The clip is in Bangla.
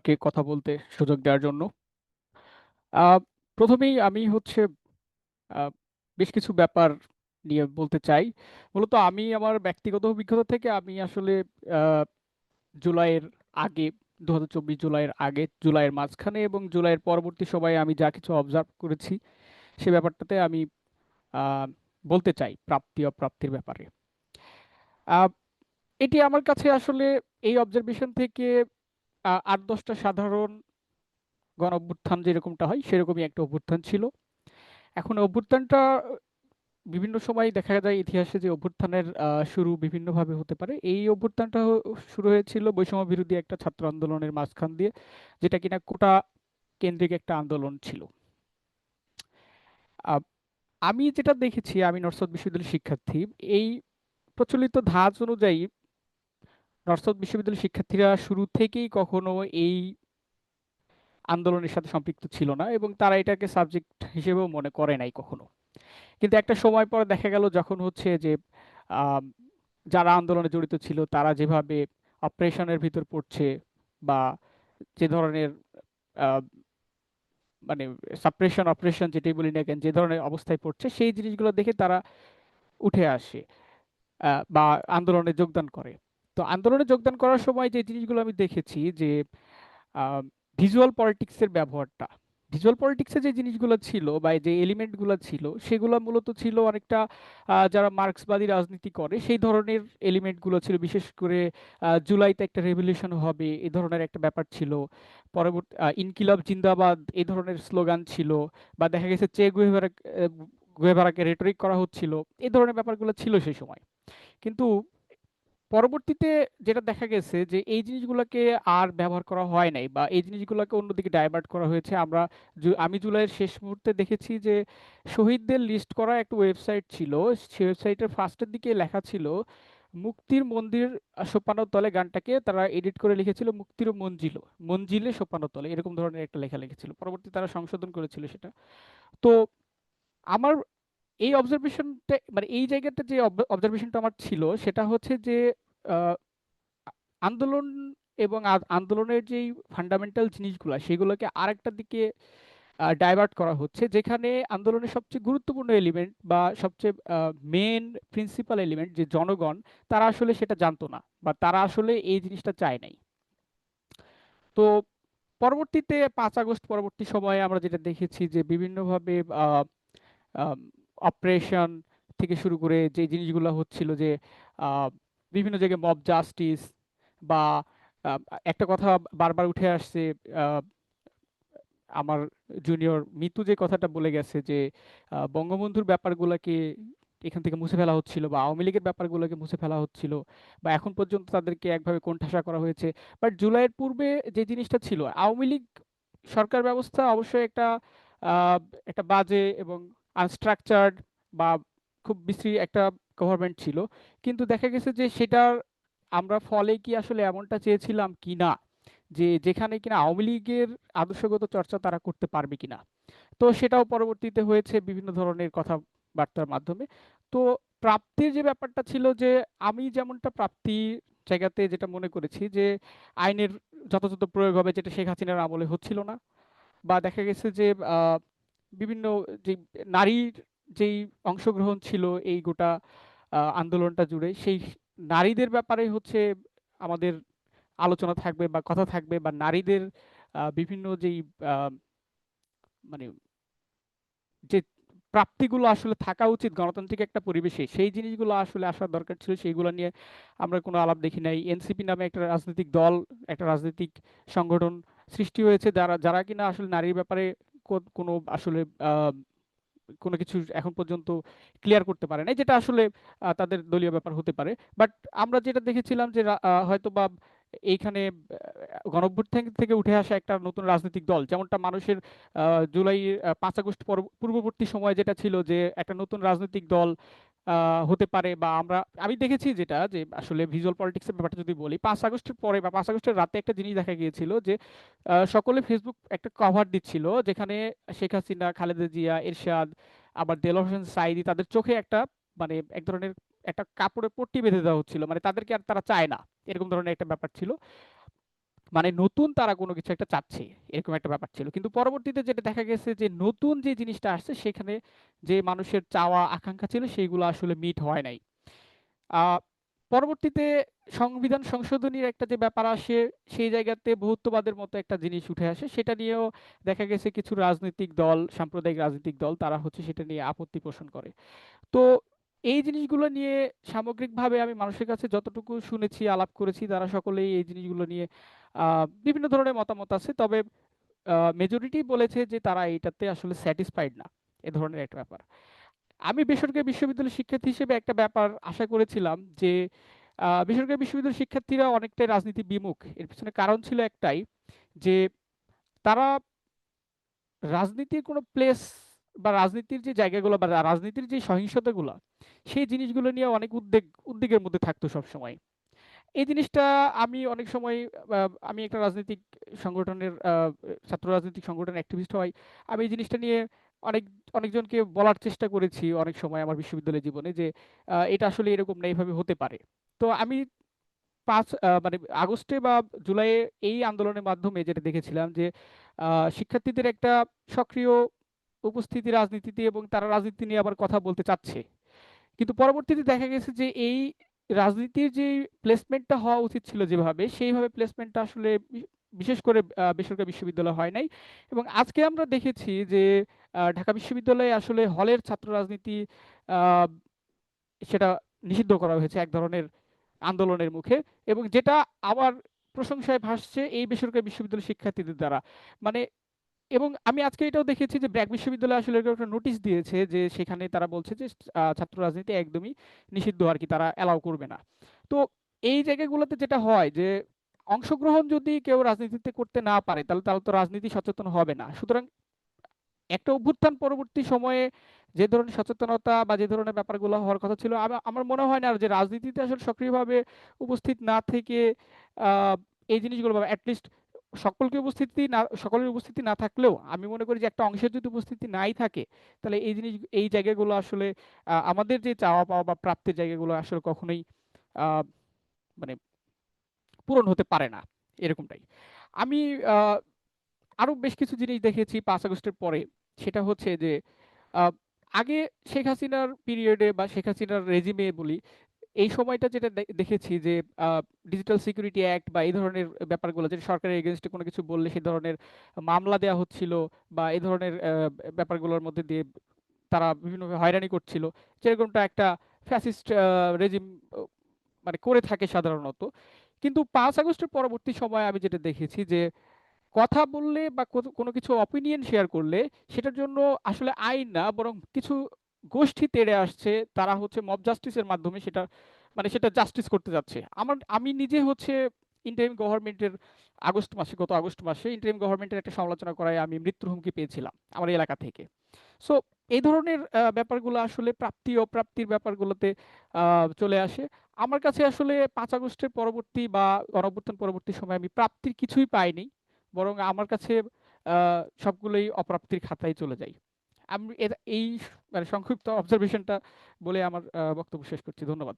আমাকে কথা বলতে সুযোগ দেওয়ার জন্য প্রথমেই আমি হচ্ছে বেশ কিছু ব্যাপার নিয়ে বলতে চাই। মূলত আমি আমার ব্যক্তিগত অভিজ্ঞতা থেকে আমি আসলে জুলাইয়ের আগে ২০২৪ জুলাইয়ের আগে, জুলাইয়ের মাঝখানে এবং জুলাইয়ের পরবর্তী সময়ে আমি যা কিছু অবজার্ভ করেছি, সে ব্যাপারটাতে আমি বলতে চাই প্রাপ্তি অপ্রাপ্তির ব্যাপারে। এটি আমার কাছে আসলে এই অবজারভেশন থেকে আ ৮-১০ টা সাধারণ গণঅভ্যুত্থান যেরকমটা হয় সেরকমই একটা অভ্যুত্থান ছিল। এখন অভ্যুত্থানটা বিভিন্ন সময় দেখা যায় ইতিহাসে যে অভ্যুত্থানের শুরু বিভিন্নভাবে হতে পারে। এই অভ্যুত্থানটা শুরু হয়েছিল বৈষম্য বিরোধী একটা ছাত্র আন্দোলনের মাঝখান দিয়ে, যেটা কিনা কোটা কেন্দ্রিক একটা আন্দোলন ছিল। আমি যেটা দেখেছি আমি নর্থ সাউথ বিশ্ববিদ্যালয়ের শিক্ষার্থী। এই প্রচলিত ধাঁচ অনুযায়ী নর্থ সাউথ বিশ্ববিদ্যালয়ের শিক্ষার্থীরা শুরু থেকেই কখনো এই আন্দোলনের সাথে সম্পৃক্ত ছিল না এবং তারা এটাকে সাবজেক্ট হিসেবেও মনে করে নাই কখনো। কিন্তু একটা সময় পরে দেখা গেল যখন হচ্ছে যে যারা আন্দোলনে জড়িত ছিল তারা যেভাবে অপারেশনের ভিতর পড়ছে বা যে ধরনের মানে সাপ্রেশন, অপারেশন যেটাই বলি না কেন, যে ধরনের অবস্থায় পড়ছে সেই জিনিসগুলো দেখে তারা উঠে আসে বা আন্দোলনে যোগদান করে। তো আন্দোলনে যোগদান করার সময় যে জিনিসগুলো আমি দেখেছি যে ভিজুয়াল পলিটিক্স এর ব্যবহারটা। ভিজুয়াল পলিটিক্স যে জিনিসগুলো ছিল বা যে এলিমেন্টগুলা ছিল, সেগুলো মূলত ছিল অনেকটা যারা মার্ক্সবাদী রাজনীতি করে, সেই ধরনের এলিমেন্টগুলো ছিল। বিশেষ করে জুলাইতে একটা রেভলিউশন হবে, এ ধরনের একটা ব্যাপার ছিল। পরবর্তী ইনকিলাব জিন্দাবাদ এই ধরনের স্লোগান ছিল বা দেখা গেছে চে গুয়েভারা, এ, গুয়েভারাকে রেটরিক করা হচ্ছিল। এ ধরনের ব্যাপারগুলো ছিল সেই সময়। কিন্তু পরবর্তীতে যেটা দেখা গেছে যে এই জিনিসগুলোকে আর ব্যবহার করা হয় নাই বা এই জিনিসগুলোকে অন্যদিকে ডাইভার্ট করা হয়েছে। আমরা আমি জুলাইয়ের শেষ মুহূর্তে দেখেছি যে শহীদদের লিস্ট করা একটা ওয়েবসাইট ছিল। সেই ওয়েবসাইটের ফার্স্টের দিকে লেখা ছিল, "মুক্তির মন্দির সোপানের তলে" গানটাকে তারা এডিট করে লিখেছিল "মুক্তির মঞ্জিল মঞ্জিলে সোপানের তলে" এরকম ধরনের একটা লেখা লিখেছিল। পরবর্তী তারা সংশোধন করেছিল সেটা। তো আমার এই অবজারভেশনটা মানে এই জায়গাটা যে অবজারভেশনটা আমার ছিল, সেটা হচ্ছে যে আন্দোলন এবং আন্দোলনের যেই ফান্ডামেন্টাল জিনিসগুলো, সেগুলোকে আরেকটা দিকে ডাইভার্ট করা হচ্ছে। যেখানে আন্দোলনের সবচেয়ে গুরুত্বপূর্ণ এলিমেন্ট বা সবচেয়ে মেন প্রিন্সিপাল এলিমেন্ট যে জনগণ, তারা আসলে সেটা জানতো না, বা তারা আসলে এই জিনিসটা চায় নাই। তো পরবর্তীতে পাঁচ আগস্ট পরবর্তী সময়ে আমরা যেটা দেখেছি যে, বিভিন্নভাবে অপারেশন থেকে শুরু করে যে জিনিসগুলো হচ্ছিল যে বিভিন্ন জায়গায় মব জাস্টিস বা একটা কথা বারবার উঠে আসছে আমার জুনিয়র মিতু যে কথাটা বলে গেছে যে বঙ্গবন্ধুর ব্যাপারগুলোকে এখান থেকে মুছে ফেলা হচ্ছিল বা আওয়ামী লীগের ব্যাপারগুলোকে মুছে ফেলা হচ্ছিল বা এখন পর্যন্ত তাদেরকে একভাবে কোণঠাসা করা হয়েছে। বাট জুলাইয়ের পূর্বে যে জিনিসটা ছিল, আওয়ামী লীগ সরকার ব্যবস্থা অবশ্যই একটা একটা বাজে এবং আনস্ট্রাকচারড বা খুব বিশ্রী একটা গভর্নমেন্ট ছিল। কিন্তু দেখা গেছে যে সেটার আমরা ফলে কি আসলে এমনটা চেয়েছিলাম কিনা? যে যেখানে কিনা আওয়ামী লীগের আদর্শগত চর্চা তারা করতে পারবে কিনা? তো সেটাও পরবর্তীতে হয়েছে বিভিন্ন ধরনের কথাবার্তার মাধ্যমে। তো প্রাপ্তির যে ব্যাপারটা ছিল যে আমি যেমনটা প্রাপ্তির জায়গাতে যেটা মনে করেছি যে আইনের যথাযথ প্রয়োগ হবে যেটা শেখ হাসিনার আমলে হচ্ছিল না। বা দেখা গেছে যে বিভিন্ন যে নারীর যেই অংশগ্রহণ ছিল এই গোটা আন্দোলনটা জুড়ে সেই নারীদের ব্যাপারে হচ্ছে আমাদের আলোচনা থাকবে বা কথা থাকবে বা নারীদের বিভিন্ন যেই মানে যে প্রাপ্তিগুলো আসলে থাকা উচিত গণতান্ত্রিক একটা পরিবেশে সেই জিনিসগুলো আসলে আসার দরকার ছিল সেইগুলো নিয়ে আমরা কোনো আলাপ দেখি নাই। এনসিপি নামে একটা রাজনৈতিক দল, একটা রাজনৈতিক সংগঠন সৃষ্টি হয়েছে যারা যারা কিনা আসলে নারীর ব্যাপারে কোনো আসলে কোনো কিছু এখন পর্যন্ত ক্লিয়ার করতে পারে নাই। যেটা আসলে তাদের দলীয় ব্যাপার হতে পারে। বাট আমরা যেটা দেখেছিলাম যে হয়তো বা এইখানে গণঅভ্যুত্থান থেকে উঠে আসা একটা নতুন রাজনৈতিক দল, যেমনটা মানুষের জুলাই পাঁচ আগস্ট পর, পূর্ববর্তী সময় যেটা ছিল যে একটা নতুন রাজনৈতিক দল হতে পারে বা আমরা আমি দেখেছি যেটা যে আসলে ভিজুয়াল পলিটিক্স এর ব্যাপারটা যদি বলি ৫ আগস্টের পরে বা ৫ আগস্টের রাতে একটা জিনিস দেখা গিয়েছিল যে সকলে ফেসবুক একটা কভার দিচ্ছিল যেখানে শেখ হাসিনা, খালেদা জিয়া, এরশাদ আবার দেলোয়ার হোসেন সাঈদী তাদের চোখে একটা মানে এক ধরনের একটা কাপড়ের পট্টি বেঁধে দেওয়া হচ্ছিল। মানে তাদেরকে আর তারা চায় না। এরকম ধরনের একটা ব্যাপার ছিল। মানে নতুন তারা কোনো কিছু একটা চাচ্ছে, এরকম একটা ব্যাপার ছিল। কিন্তু পরবর্তীতে যেটা দেখা গেছে যে নতুন যে জিনিসটা আসছে, সেখানে যে মানুষের চাওয়া, আকাঙ্ক্ষা ছিল সেইগুলো আসলে মিট হয় নাই। পরবর্তীতে সংবিধান সংশোধনীর একটা যে ব্যাপার আসে, সেই জায়গাতে বহুত্ববাদের মতো একটা জিনিস উঠে আসে। সেটা নিয়েও দেখা গেছে কিছু রাজনৈতিক দল, সাম্প্রদায়িক রাজনৈতিক দল, তারা হচ্ছে সেটা নিয়ে আপত্তি পোষণ করে। তো এই জিনিসগুলো নিয়ে সামগ্রিকভাবে আমি মানুষের কাছে যতটুকু শুনেছি, আলাপ করেছি, তারা সকলেই এই জিনিসগুলো নিয়ে বিভিন্ন ধরনের মতামত আছে। তবে মেজরিটি বলেছে যে তারা এটাতে আসলে স্যাটিসফাইড না, এ ধরনের একটা ব্যাপার। আমি বেসরকারি বিশ্ববিদ্যালয়ের শিক্ষার্থী হিসেবে একটা ব্যাপার আশা করেছিলাম যে বেসরকারি বিশ্ববিদ্যালয়ের শিক্ষার্থীরা অনেকটাই রাজনীতি বিমুখ। এর পিছনে কারণ ছিল একটাই যে, তারা রাজনীতির কোনো প্লেস বা রাজনীতির যে জায়গাগুলো বা রাজনীতির যে সহিংসতাগুলো, সেই জিনিসগুলো নিয়ে অনেক উদ্বেগ, উদ্বেগের মধ্যে থাকতো সব সময় এই জিনিসটা আমি অনেক সময় আমি একটা রাজনৈতিক সংগঠনের ছাত্র রাজনৈতিক সংগঠনের অ্যাক্টিভিস্ট হই আমি এই জিনিসটা নিয়ে অনেক, অনেকজনকে বলার চেষ্টা করেছি অনেক সময় আমার বিশ্ববিদ্যালয় জীবনে যে এটা আসলে এরকম না, এইভাবে হতে পারে। তো আমি পাঁচ মানে আগস্টে বা জুলাইয়ে এই আন্দোলনের মাধ্যমে যেটা দেখেছিলাম যে শিক্ষার্থীদের একটা সক্রিয় উপস্থিতি রাজনীতিতে এবং তারা রাজনীতি নিয়ে আবার কথা বলতে চাচ্ছে। কিন্তু পরবর্তীতে দেখা গেছে যে এই রাজনীতির যে প্লেসমেন্টটা হওয়া উচিত ছিল যেভাবে, সেইভাবে প্লেসমেন্টটা আসলে বিশেষ করে বেসরকারি বিশ্ববিদ্যালয় হয় নাই। এবং আজকে আমরা দেখেছি যে ঢাকা বিশ্ববিদ্যালয়ে আসলে হলের ছাত্র রাজনীতি সেটা নিষিদ্ধ করা হয়েছে এক ধরনের আন্দোলনের মুখে এবং যেটা আবার প্রশংসায় ভাসছে এই বেসরকারি বিশ্ববিদ্যালয় শিক্ষার্থীদের দ্বারা। মানে এবং আমি আজকে এটাও দেখেছি যে ব্র্যাক বিশ্ববিদ্যালয় আসলে একটা নোটিশ দিয়েছে যে সেখানে তারা বলছে যে ছাত্র রাজনীতি একদমই নিষিদ্ধ আর কি, তারা অ্যালাউ করবে না। তো এই জায়গাগুলোতে যেটা হয় যে, অংশগ্রহণ যদি কেউ রাজনীতিতে করতে না পারে, তাহলে তাহলে তো রাজনীতি সচেতন হবে না। সুতরাং একটা অভ্যুত্থান পরবর্তী সময়ে যে ধরনের সচেতনতা বা যে ধরনের ব্যাপারগুলো হওয়ার কথা ছিল, আমা- আমার মনে হয় না যে রাজনীতিতে আসলে সক্রিয়ভাবে উপস্থিত না থেকে এই জিনিসগুলো অ্যাটলিস্ট সকলকে উপস্থিতি না সকলের উপস্থিতি না থাকলেও আমি মনে করি যে একটা অংশের যদি উপস্থিতি নাই থাকে তাহলে এই জিনিস এই জায়গাগুলো আসলে আমাদের যে চাওয়া পাওয়া বা প্রাপ্তির জায়গাগুলো আসলে কখনোই মানে পূরণ হতে পারে না এরকমটাই। আমি আহ, আরও বেশ কিছু জিনিস দেখেছি পাঁচ আগস্টের পরে সেটা হচ্ছে যে আগে শেখ হাসিনার পিরিয়ডে বা শেখ হাসিনার রেজিমে বলি এই সময়টা যেটা দেখেছি যে ডিজিটাল সিকিউরিটি অ্যাক্ট বা এই ধরনের ব্যাপারগুলো, যেটা সরকারের এগেনস্টে কোনো কিছু বললে সে ধরনের মামলা দেওয়া হচ্ছিল বা এই ধরনের ব্যাপারগুলোর মধ্যে দিয়ে তারা বিভিন্নভাবে হয়রানি করছিল। যেরকমটা একটা ফ্যাসিস্ট রেজিম মানে করে থাকে সাধারণত। কিন্তু পাঁচ আগস্টের পরবর্তী সময়ে আমি যেটা দেখেছি যে, কথা বললে বা কোনো কিছু অপিনিয়ন শেয়ার করলে সেটার জন্য আসলে আইন না, বরং কিছু গোষ্ঠী তেড়ে আসছে, তারা হচ্ছে মব জাস্টিসের মাধ্যমে সেটা মানে সেটা জাস্টিস করতে যাচ্ছে। আমার, আমি নিজে হচ্ছে ইন্টারিম গভর্নমেন্টের আগস্ট মাসে, গত আগস্ট মাসে ইন্টারিম গভর্নমেন্টের একটা সমালোচনা করায় আমি মৃত্যুর হুমকি পেয়েছিলাম আমার এলাকা থেকে। সো এই ধরনের ব্যাপারগুলো আসলে প্রাপ্তি, অপ্রাপ্তির ব্যাপারগুলোতে চলে আসে। আমার কাছে আসলে পাঁচ আগস্টের পরবর্তী বা গণঅভ্যুত্থান পরবর্তী সময় আমি প্রাপ্তির কিছুই পাইনি, বরং আমার কাছে সবগুলোই অপ্রাপ্তির খাতায় চলে যায়। আমি এই মানে সংক্ষিপ্ত অবজারভেশনটা বলে আমার বক্তব্য শেষ করছি। ধন্যবাদ।